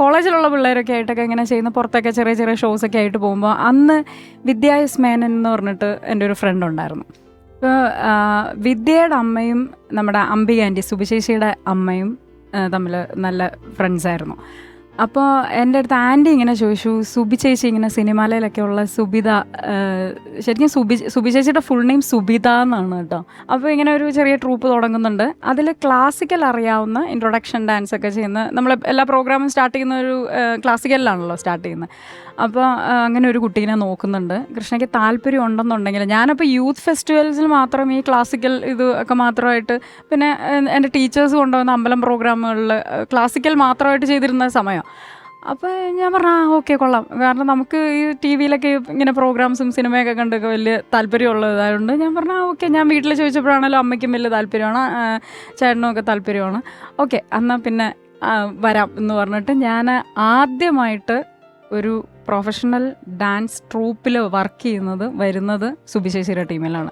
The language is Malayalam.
കോളേജിലുള്ള പിള്ളേരൊക്കെ ആയിട്ടൊക്കെ ഇങ്ങനെ ചെയ്യുന്ന പുറത്തൊക്കെ ചെറിയ ചെറിയ ഷോസ് ഒക്കെ ആയിട്ട് പോകുമ്പോൾ അന്ന് വിദ്യായുസ് മേനൻ എന്ന് പറഞ്ഞിട്ട് എന്റെ ഒരു ഫ്രണ്ട് ഉണ്ടായിരുന്നു. അപ്പോൾ വിദ്യയുടെ അമ്മയും നമ്മുടെ അംബിക ആന്റി സുബിശേഷിയുടെ അമ്മയും തമ്മിൽ നല്ല ഫ്രണ്ട്സ് ആയിരുന്നു. അപ്പോൾ എന്റെ അടുത്ത് ആന്റി ഇങ്ങനെ ചോദിച്ചു സുബി ചേച്ചി ഇങ്ങനെ സിനിമയിലൊക്കെ ഉള്ള സുബിത ശരിക്കും സുബി സുബി ചേച്ചിയുടെ ഫുൾ നെയിം സുബിത എന്നാണ് കേട്ടോ. അപ്പോൾ ഇങ്ങനെ ഒരു ചെറിയ ട്രൂപ്പ് തുടങ്ങുന്നുണ്ട്. അതിൽ ക്ലാസിക്കൽ അറിയാവുന്ന ഇൻട്രൊഡക്ഷൻ ഡാൻസ് ഒക്കെ ചെയ്യുന്ന നമ്മൾ എല്ലാ പ്രോഗ്രാമും സ്റ്റാർട്ട് ചെയ്യുന്ന ഒരു ക്ലാസിക്കലിലാണല്ലോ സ്റ്റാർട്ട് ചെയ്യുന്നത്. അപ്പോൾ അങ്ങനെ ഒരു കുട്ടീനെ നോക്കുന്നുണ്ട്. കൃഷ്ണയ്ക്ക് താല്പര്യം ഉണ്ടെന്നുണ്ടെങ്കിൽ ഞാനപ്പോൾ യൂത്ത് ഫെസ്റ്റിവൽസിൽ മാത്രം ഈ ക്ലാസിക്കൽ ഇത് ഒക്കെ മാത്രമായിട്ട് പിന്നെ എന്റെ ടീച്ചേഴ്സ് കൊണ്ടുവന്ന അമ്പലം പ്രോഗ്രാമുകളിൽ ക്ലാസിക്കൽ മാത്രമായിട്ട് ചെയ്തിരുന്ന സമയം. അപ്പോൾ ഞാൻ പറഞ്ഞു ആ ഓക്കെ കൊള്ളാം. കാരണം നമുക്ക് ഈ ടി വിയിലൊക്കെ ഇങ്ങനെ പ്രോഗ്രാംസും സിനിമയൊക്കെ കണ്ടൊക്കെ വലിയ താല്പര്യമുള്ളതായതുകൊണ്ട് ഞാൻ പറഞ്ഞു ആ ഓക്കെ. ഞാൻ വീട്ടിൽ ചോദിച്ചപ്പോഴാണല്ലോ അമ്മയ്ക്കും വലിയ താല്പര്യമാണ് ചേട്ടനും ഒക്കെ താല്പര്യമാണ്. ഓക്കെ എന്നാൽ പിന്നെ വരാം എന്ന് പറഞ്ഞിട്ട് ഞാൻ ആദ്യമായിട്ട് ഒരു പ്രൊഫഷണൽ ഡാൻസ് ട്രൂപ്പിൽ വർക്ക് ചെയ്യുന്നത് വരുന്നത് സുബിശേഷിയുടെ ടീമിലാണ്.